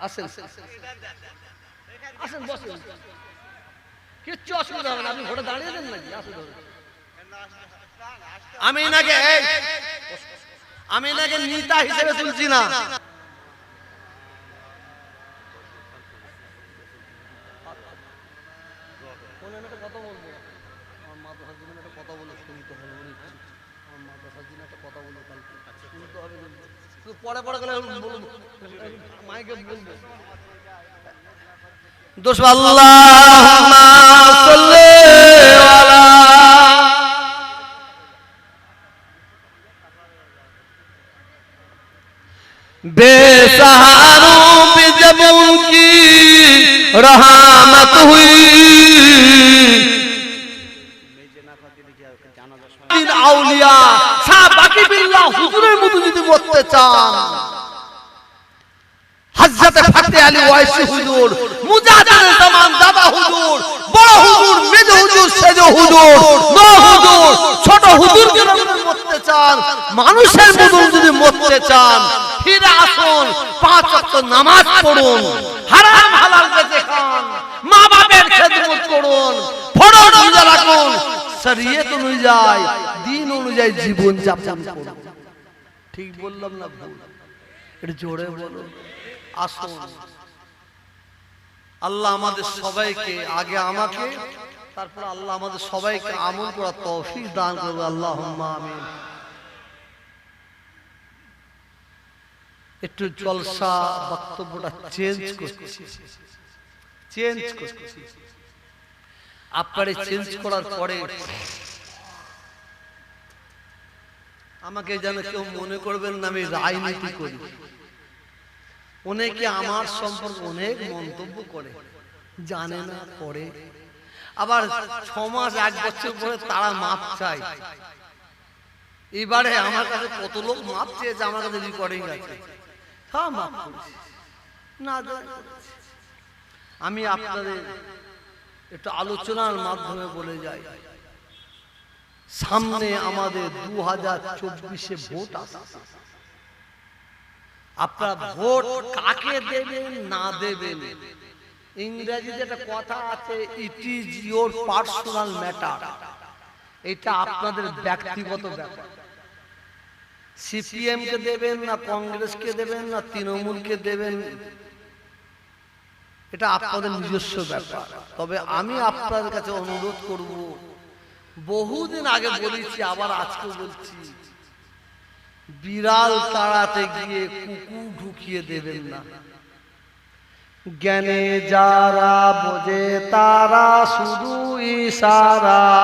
আসেন আসেন বসেন কিচ্ছু অসুবিধা হবে না আপনি ঘোড়া দাঁড়িয়ে দেন নাকি আসুন ধরুন। আমি নাকি এই, আমি নাকি নেতা হিসেবে তুলছি না ফোনে আমি একটা কথা বলব আমার মাদ্রাসার জন্য একটা কথা বলে শুনতে হবে বলে ইচ্ছে। আমার মাদ্রাসার জন্য একটা কথা বলব কালকে শুনতে হবে কিন্তু। শুধু পরে পরে গেলে বলবো মাইকে বলবো দোষ আল্লাহুম্মা সাল্লি আলা बेसहारों पे जब उनकी रहमत हुई হযরতে ফতে আলী ওয়াইসি হুজুর দাদা হুজুর, বড় হুজুর, মেজ হুজুর, সেজ হুজুর হুজুর, ছোট হুজুর মরতে চান, মানুষের মতো যদি মরতে চান, ফিরে আসুন, পাঁচ ওয়াক্ত নামাজ পড়ুন, হারাম হালাল বেঁচে খান মা বাবার খেদমত করুন রাখুন, শরীয়ত অনুযায়ী, দিন অনুযায়ী জীবন যাপন করুন। ঠিক বললাম না ভুল? এটা জোরে বলো আসুন। আল্লাহ আমাদের সবাইকে আগে আমাকে, তারপর আল্লাহ আমাদের সবাইকে আমল করার তৌফিক দান করবে আল্লাহ আমিন। একটু জলসা বক্তব্যটা চেঞ্জ করছি। চেঞ্জ করছি। আপনারে চেঞ্জ করার পরে আমাকে যেন কেউ মনে করবেন না আমি রাজনীতি করি। অনেকে আমার সম্পর্কে অনেক মন্তব্য করে জানে না করে আবার ছ মাস এক বছর পরে তারা মাপ চায় এবারে আমার কাছে কত লোক মাপ চেয়েছে আমার কাছে রেকর্ডিং আছে হ্যাঁ মাপ না দেওয়া আমি আপনাদের একটু আলোচনার মাধ্যমে বলে যাই সামনে আমাদের দু হাজার চব্বিশে ভোট আসছে আপনারা ভোট কাকে দেবেন না দেবেন? ইংরেজিতে একটা কথা আছে it is your personal matter এটা আপনাদের ব্যক্তিগত ব্যাপার। সিপিএম কে দেবেন না কংগ্রেসকে দেবেন না তৃণমূলকে দেবেন। এটা আপনাদের নিজস্ব ব্যাপার। তবে আমি আপনাদের কাছে অনুরোধ করব বহুদিন আগে বলেছি আবার আজকে বলছি। বিড়াল তাড়াতে গিয়ে কুকুর ঢুকিয়ে দেবেন না। জ্ঞানে যারা বোঝে তারা শুধু ইশারায়।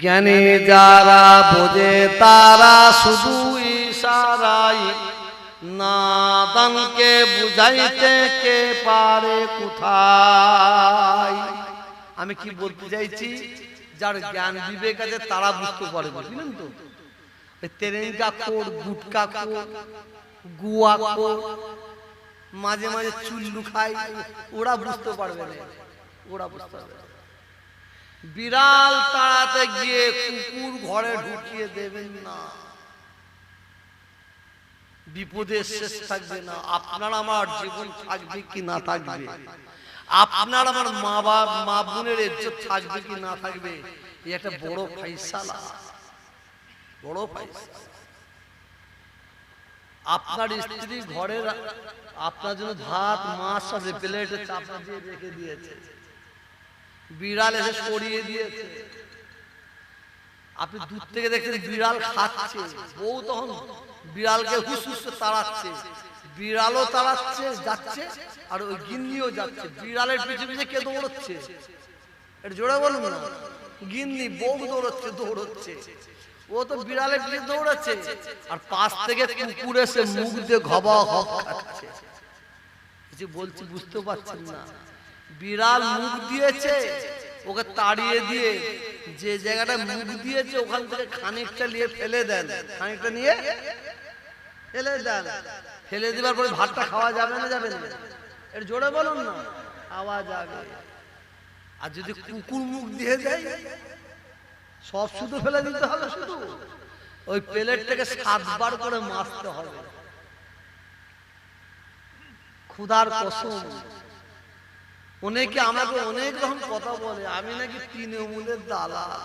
জ্ঞানে যারা বোঝে তারা শুধু ইশারায়। নাদানকে বুঝাইতে কে পারে কোথায়? আমি কি বলতে চাইছি? যার জ্ঞান বিবেক আছে, তারা বুঝতে পারে বুঝলেন তো? তেরেঙ্গা কোর গুটকা গুয়া মাঝে মাঝে চুল্লু খাই ওরা বুঝতে পারবে না। ওরা বুঝতে পারবে বিড়াল তাড়াতে গিয়ে কুকুর ঘরে ঢুকিয়ে দেবেন না। বিপদের শেষ থাকবে না। আপনার আমার জীবন থাকবে কি না থাকবে? আপনার আমার মা বাপ মা বোনের ইজ্জত থাকবে কি না থাকবে? এই একটা বড় ফাইসালা। বড় ফাইসালা। আপনার স্ত্রী ঘরে রা- আপনার জন্য ভাত, মাছ, সব প্লেটে চাপা দিয়ে রেখে দিয়েছে। বিড়াল এসে সরিয়ে দিয়েছে। আপনি দূর থেকে দেখছেন বিড়াল খাচ্ছে। বউ তখন বিড়ালকে হুস হুস তাড়াচ্ছে। বিড়ালও তাড়াচ্ছে যাচ্ছে, আর ওই গিন্নিও যাচ্ছে। বিড়ালের পিছনে পিছনে কে দৌড়চ্ছে? এটা জোরে বলুন না। গিন্নি বউ দৌড়চ্ছে দৌড়চ্ছে। ও তো বিড়ালের পিছনে দৌড়াচ্ছে। আর পাশ থেকে কুকুর এসে মুখ দিয়ে ঘবা ঘব খাচ্ছে। কিছু বলছি বুঝতে পারছেন না। বিড়াল মুখ দিয়েছে, ওকে তাড়িয়ে দিয়ে যে জায়গাটা মুখ দিয়েছে, ওখান থেকে খানিকটা নিয়ে ফেলে দেন। খানিকটা নিয়ে ফেলে দেন। ফেলে দেওয়ার পরে ভাতটা খাওয়া যাবে না যাবে না? এর জোরে বলুন না। খাওয়া যাবে আর যদি কুকুর মুখ দিয়ে দেয়, সব শুধু ফেলে দিতে হবে শুধু। ওই প্লেট থেকে সাতবার করে মাছতে হবে। ক্ষুধার কসম। অনেকে আমাকে অনেক রকম কথা বলে। আমি নাকি তৃণমূলের দালাল।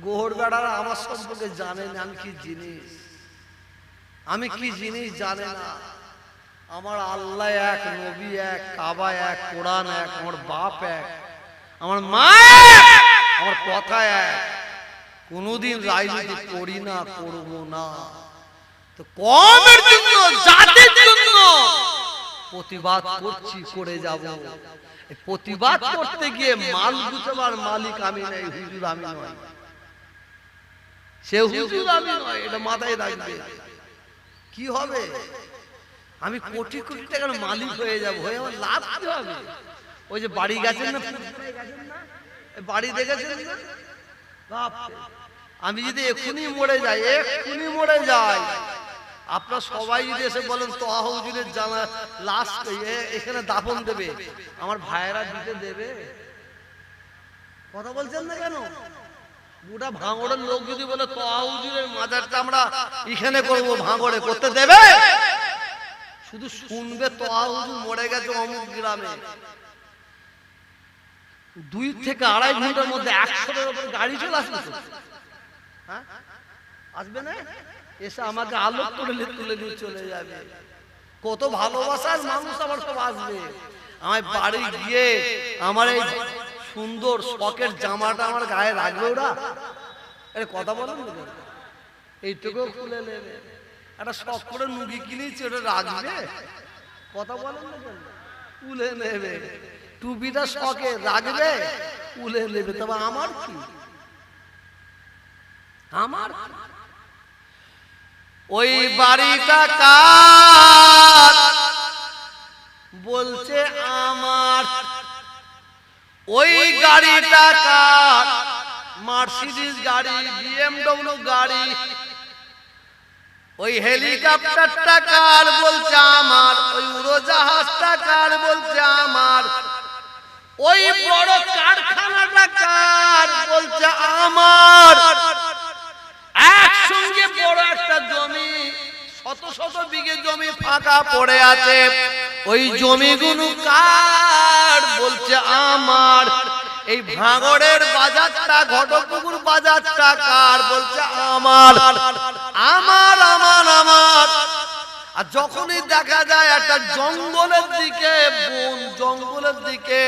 গোহর বেড়ারা আমার সম্পর্কে জানে না আমি কি জিনিস। আমি কি জিনিস জানে না? আমার আল্লাহ এক, নবী এক, কাবা এক, কোরআন এক, আমার বাপ এক, আমার মা আমার কথা এক। কোনোদিন রাজনীতি করি না করব না। তো কমের জন্য, জাতির জন্য প্রতিবাদ করছি, করে যাব। প্রতিবাদ করতে গিয়ে মাল গুছাবার মালিক আমি নাই, হুজুর আমি নয় সে হুজুর আমি নয় এটা মাথায় রাখবে। কি হবে? আমি কোটি কোটি টাকার মালিক হয়ে যাব? হয়ে আমার লাভ কি হবে? ওই যে বাড়ি গেছেন না? বাড়ি দেখেছেন। আমি যদি এক্ষুনি মরে যাই, এক্ষুনি মরে যাই। আপনার সবাই যদি এসে বলেন তো হুজুরের জানা লাশ এখানে দাফন দেবে। আমার ভাইয়েরা দিতে দেবে। কথা বলছেন না কেন? গোটা ভাঙড়ের লোক যদি বলে মাজারটা আমরা এখানে করব, ভাঙড়ে করতে দেবে? শুধু শুনবে মরে গেছে অমুক গ্রামে। দুই থেকে আড়াই ঘণ্টার মধ্যে গাড়ি চলে আসবে হ্যাঁ? আসবে না? এসে আমাকে আলোক তুলে তুলে নিয়ে চলে যাবে। কত ভালোবাসার মানুষ আমার সব আসবে। আমার বাড়ি গিয়ে আমার এই সুন্দর শখের জামাটা আমার গায়ে রাখবে ওরা? কথা বলেন এইটুকু খুলে নেবে একটা শখ করে নুগি কিনেছি, ওটা রাখবে? কথা বলেন তুলে নেবে। টুপিটা শখে রাখবে তুলে নেবে। তবে আমার কি? আমার ওই বাড়িটা কার? বলছে আমার ওই গাড়িটা কার? মার্সিডিজ গাড়ি বিএমডব্লিউ গাড়ি। ওই হেলিকপ্টারটা কার বলছে আমার? ওই উড়োজাহাজটা কার বলছে আমার? ওই বড় কারখানাটা কার বলছে আমার? একসঙ্গে বড় একটা জমি শত শত বিঘে জমি ফাঁকা পড়ে আছে। ওই জমিগুলো কার বলছে আমার? এই ভাঙড়ের বাজারটা ঘটকপুকুর বাজারটা কার বলছে আমার? আমার? আমার আমার আর যখনই দেখা যায় একটা জঙ্গলের দিকে বন জঙ্গলের দিকে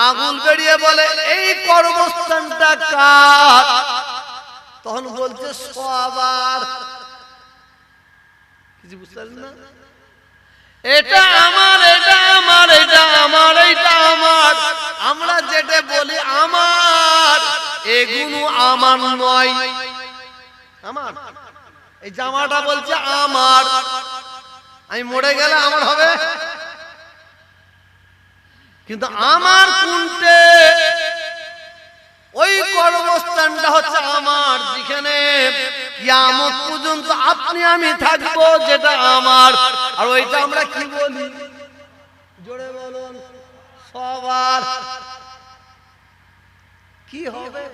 আগুন বেরিয়ে বলে এই কর্মস্থানটা কার? তখন বলছে সবার কিছু বুঝতে না? এটা আমার এটা আমার এটা আমার এটা আমার। আমরা যেটা বলি আমার, এগুলো আমার নয়। আমার? এই জামাটা বলছে আমার। আমি মরে গেলে আমার হবে? কিন্তু আমার কোনটে? ওই কর্মস্থানটা হচ্ছে আমার, যেখানে কিয়ামত পর্যন্ত আপনি, আমি থাকব, যেটা আমার। আর ওইটা আমরা কি বলি? জোরে বলুন, সবার। কি হবে?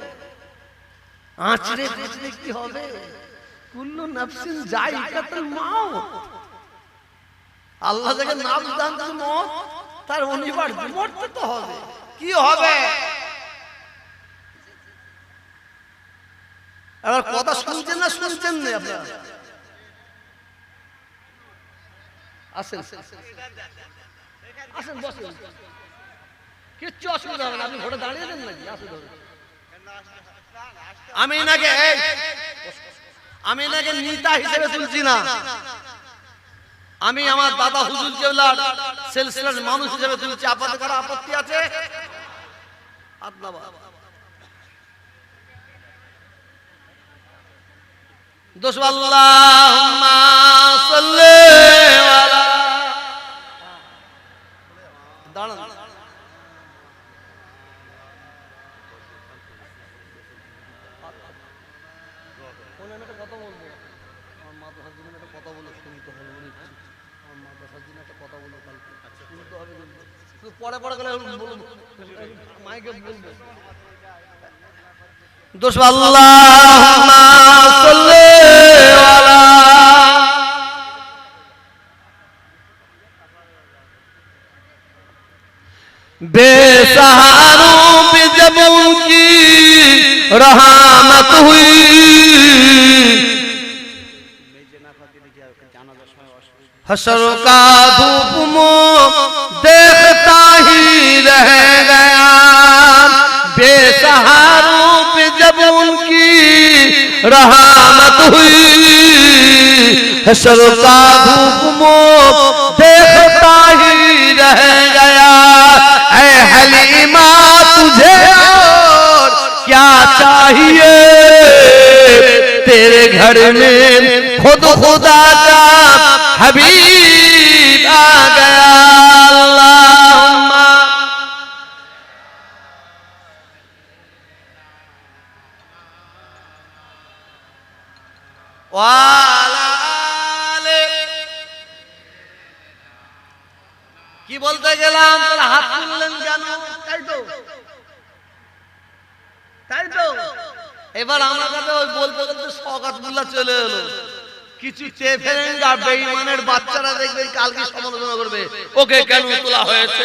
আঁচড়ে পেঁচড়ে কি হবে? কুল্লু নাফসিন যাই কাতল মাও। আল্লাহ যাকে নাম দান তার অনিবার্য, মরতে তো হবে। কি হবে? এবার কথা শুনছেন না শুনছেন না আপনারা? আসেন। আসেন, বসেন। কিচ্ছু অসুবিধা হবে না। আপনি ভোটে দাঁড়িয়ে দেন নাকি? আসুন ধরুন। আমি নাকি আমি নাকি নেতা হিসেবে তুলছি না। আমি আমার দাদা হুজুর কেবলার সেলসিলার মানুষ হিসেবে তুলছি। আপনাদের কারও আপত্তি আছে? আদনাবাদ দোষ আল্লাহুম্মা সাল্লি আলা দাঁড়ান ফোনে আমি একটা কথা বলব আমার মাদ্রাসার জন্য একটা কথা বলে শুনতে হবে বলে ইচ্ছে। আমার মাদ্রাসার জন্য একটা কথা বলব কালকে শুনতে হবে কিন্তু শুধু পরে পরে গেলে মাইকে বলব। দোষ रहमत हुई। हसर का धूप मो देखता ही रह गया। बेसहारों पे जब उनकी रहमत हुई, हसर का धूप मो देखता तेरे घर में खुद खुदा का हबीब आ गया अल्लाहुम्मा ওয়ালা আলে। কি বলতে গেলাম তাহলে হাত তুললেন কেন তাই তো তাই তো এবার আমার কাছে ওই বলতে বলতে সকাতগুলা চলে এলো। কিছু চেয়ে ফেলেন আর বেঈমানের বাচ্চারা দেখবেন কালকে সমালোচনা করবে, ওকে কেন তোলা হয়েছে?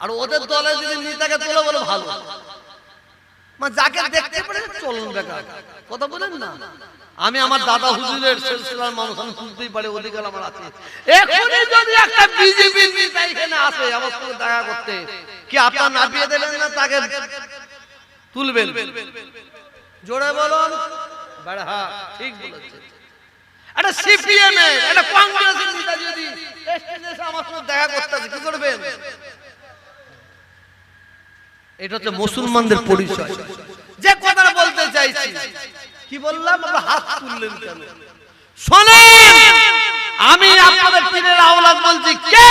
আর ওদের দলে যদি নেতাকে তোলা বলে ভালো। মা যাকে দেখতে পারে চলুন বেকার। কথা বলেন না। আমি আমার দাদা হুজুরের সিলসিলার মানুষ, আমি শুনতেই পারি, অধিকার আমার আছে। এখনই যদি একটা বিজেপি নেতা এখানে আসে আমার সঙ্গে দেখা করতে, কি আপনার নাপিয়ে দেবেন না তাকে তুলবেন। জোরে বলুন। বড় ঠিক বলেছেন। একটা সিপিএম এর একটা কংগ্রেসের নেতা যদি আমার সঙ্গে দেখা কি করবেন? এটা হচ্ছে মুসলমানদের পরিচয়। যে কথাটা বলতে চাইছি কি বললাম? আমরা হাত তুললেন কেন? শোনেন আমি আপনাদের পীরের আওলাদ বলছি কে